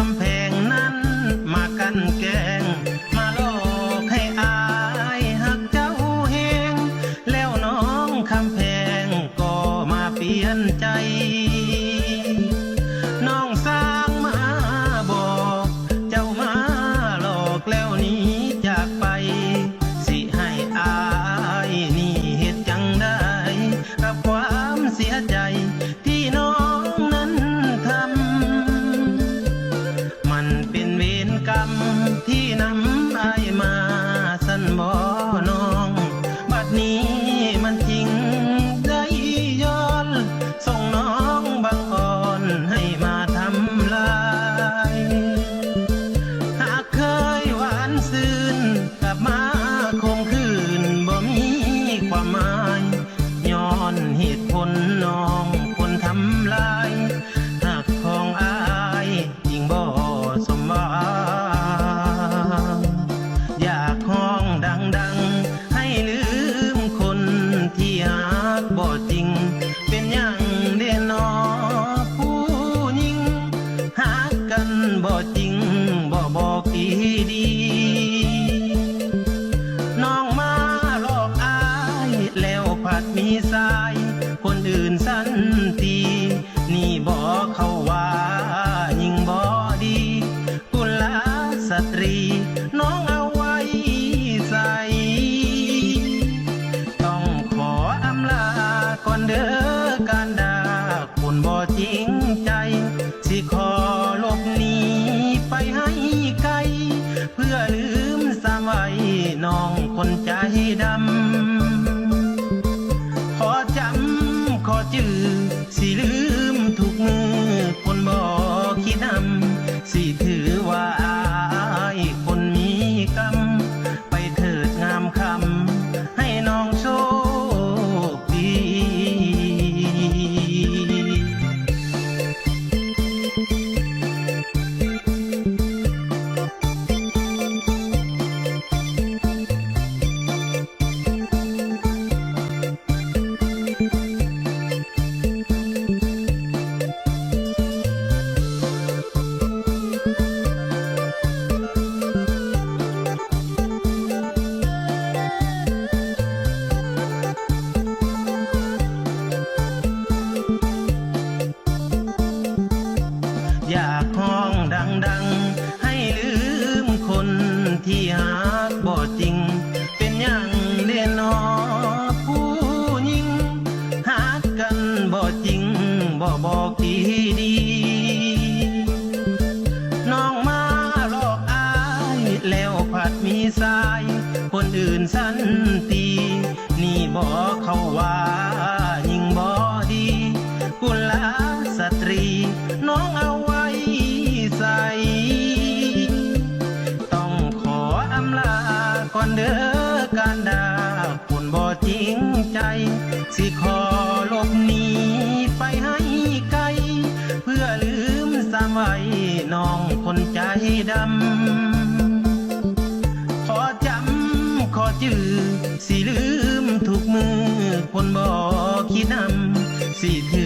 คำแพงนั้นมากันแกง มาหลอกให้อายหักเจ้าแหงแล้วน้องคำแพงก็มาเปลี่ยนใจ อนเหตุผลน้อง สาย คนอื่นสันตี นี่บอกเขาว่ายิ่งบอดีกุลสตรี น้องเอาไว้ใส่ต้องขออำลาก่อนเด้อการดาคนบ่จริงใจ สิขอหลบหนีไปให้ไกล เพื่อลืมสมัยน้องคนใจดำ ที่หักบ่จริง เป็นอย่างเด่นนอผู้หญิงหักกันบ่จริงบ่บอกดีดีน้องมาหลอกอายแล้วผัดมีสาย คนอื่นสันตี นี่บอกเขาว่ายิ่งบ่ดีกุลส คนบ่จริงใจ สิขอลบหนีไปให้ไกล เพื่อลืมสมัยน้องคนใจดำ ขอจำขอจือ สิลืมทุกมือ คนบอคิดนำสิถือ